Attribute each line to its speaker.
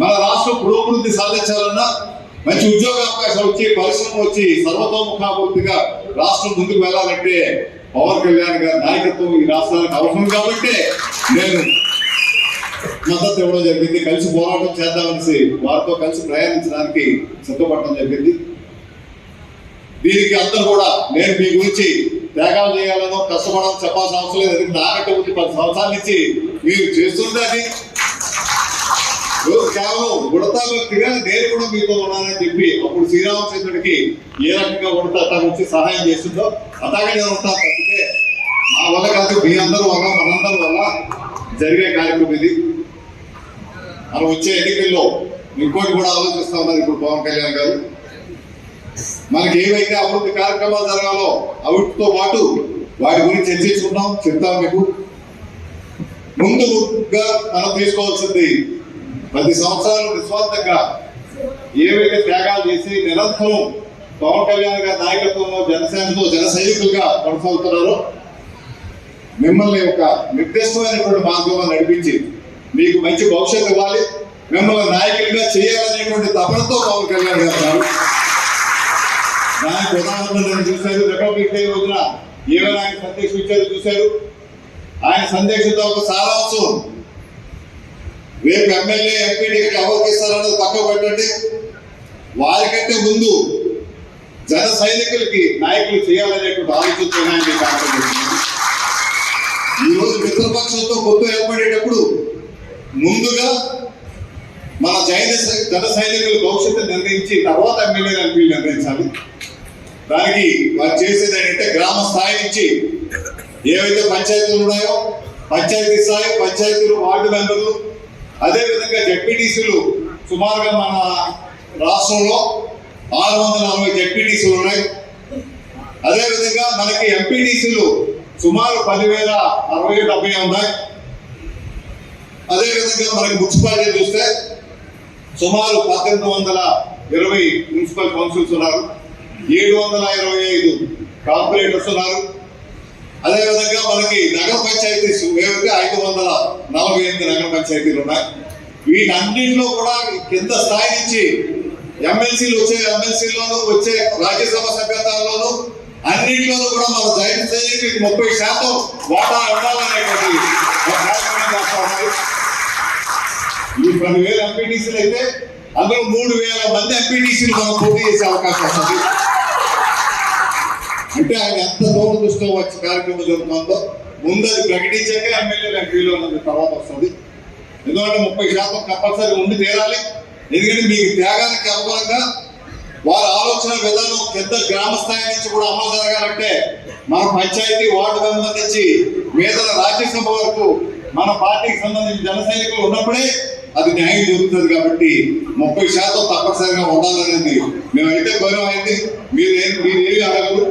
Speaker 1: మన రాష్ట్రం పురోభివృద్ధి సాధించాలన్నా మంచి ఉద్యోగ అవకాశాలు వచ్చి పరిశ్రమ వచ్చి సర్వతోముఖాభివృద్ధిగా రాష్ట్రం ముందుకు వెళ్ళాలంటే పవన్ కళ్యాణ్ గారి నాయకత్వం ఈ రాష్ట్రానికి అవసరం కాబట్టి నేను మద్దతు ఇవ్వడం జరిగింది. కలిసి పోరాటం చేద్దామనేసి వారితో కలిసి ప్రయాణించడానికి సిద్ధపడటం జరిగింది. దీనికి అందరూ కూడా నేను మీ గురించి త్యాగాలు చేయాలనో కష్టపడాలని చెప్పాల్సిన అవసరం లేదు. ఎందుకంటే నాకంటే పది సంవత్సరాల నుంచి మీరు చేస్తుంది రోజు కేవలం ఉడతా వ్యక్తిగా నేను కూడా మీతో ఉన్నానని చెప్పి అప్పుడు శ్రీరామచంద్రుడికి ఏ రకంగా ఉడతా తను వచ్చి సహాయం చేస్తుందో అలాగే నేను ఉంటాను. తప్పితే నా వల్ల కాదు మీ అందరి వల్ల మనందరి వల్ల జరిగే కార్యక్రమం ఇది. మనం వచ్చే ఎన్నికల్లో ఇంకోటి కూడా ఆలోచిస్తా ఉన్నారు ఇప్పుడు పవన్ కళ్యాణ్ గారు. మనకి ఏవైతే అభివృద్ధి కార్యక్రమాలు జరగాలో అవిటితో పాటు వాటి గురించి చర్చించుకుంటాం చెప్తాం మీకు. ముందుగా మనం తీసుకోవాల్సింది పది సంవత్సరాలు నిస్వార్థంగా ఏవైతే త్యాగాలు చేసి నిరంతరం పవన్ కళ్యాణ్ గారి నాయకత్వంలో జనసేనతో జన సైనికులుగా కొనసాగుతున్నారో మిమ్మల్ని ఒక నిర్దిష్టమైనటువంటి మార్గంలో నడిపించి మీకు మంచి భవిష్యత్తు ఇవ్వాలి. మిమ్మల్ని నాయకులుగా చేయాలనేటువంటి తపనతో పవన్ కళ్యాణ్ గారు నాయకు దానికి ఉదాహరణ చూశారు రిపబ్లిక్ డే రోజున ఏమైనా ఆయన సందేశం ఇచ్చారో చూశారు. ఆయన సందేశంతో ఒక సారాంశం రేపు ఎమ్మెల్యే ఎంపీ టికెట్ ఎవరికి ఇస్తారన్నది పక్క పెట్టండి. వారికంటే ముందు జన సైనికులకి నాయకులు చేయాలనేటువంటి ఆలోచనతో ఆయన ఈ రోజు మిత్రపక్షంతో పొత్తు ఏర్పడేటప్పుడు ముందుగా మన జైన జన సైనికుల భవిష్యత్తు నిర్ణయించి తర్వాత ఎమ్మెల్యే ఎంపీలు నిర్ణయించాలి. దానికి వారు చేసేది ఏంటంటే గ్రామ స్థాయి నుంచి ఏవైతే పంచాయతీలు ఉన్నాయో పంచాయతీ స్థాయి పంచాయతీలు వార్డు మెంబర్లు అదే విధంగా జడ్పీటీసీలు సుమారుగా మన రాష్ట్రంలో ఆరు వందల నలభై జడ్పీటీసీలు ఉన్నాయి. అదేవిధంగా మనకి ఎంపీటీసీలు సుమారు పదివేల అరవై డెబ్బై ఉన్నాయి. అదేవిధంగా మనకి మున్సిపాలిటీ చూస్తే సుమారు పద్దెనిమిది వందల ఇరవై మున్సిపల్ కౌన్సిల్స్ ఉన్నారు. ఏడు వందల ఇరవై ఐదు కార్పొరేటర్స్ ఉన్నారు. అదే విధంగా మనకి నగర పంచాయతీస్ ఏమంటే ఐదు వందల నలభై ఎనిమిది నగర పంచాయతీలు ఉన్నాయి. వీటన్నింటిలో కూడా కింద స్థాయి నుంచి ఎమ్మెల్సీలు వచ్చే ఎమ్మెల్సీలోను వచ్చే రాజ్యసభ సభ్యత్వాల్లోను అన్నింటిలోనూ కూడా మన జైన్ సైనికులకి ముప్పై శాతం వాటా ఉండాలనేటువంటి ఈ పదివేల ఎంపీటీసీలు అయితే అందులో మూడు వేల మంది ఎంపీటీసీలు మనం పోటీ చేసే అవకాశం వస్తుంది. అంటే ఆయన ఎంత దూరం దృష్టిలో వచ్చే కార్యక్రమం జరుగుతుందో ముందు అది ప్రకటించాక ఎమ్మెల్యేలు వీలు అన్నది తర్వాత వస్తుంది. ఎందుకంటే ముప్పై శాతం కంపల్సరీ ఉండి తీరాలి. ఎందుకంటే మీకు త్యాగానికి అనుగుణంగా వారి ఆలోచన విధానం పెద్ద గ్రామ స్థాయి నుంచి కూడా అమలు జరగాలంటే మన పంచాయతీ వార్డు మెంబర్ నుంచి మీద రాజ్యసభ వరకు మన పార్టీకి సంబంధించిన జన సైనికులు ఉన్నప్పుడే అది న్యాయం జరుగుతుంది కాబట్టి ముప్పై శాతం తప్పనిసరిగా ఉండాలనేది మేమైతే గౌరవం అయింది మీరు మీరు ఏమి అడగరు.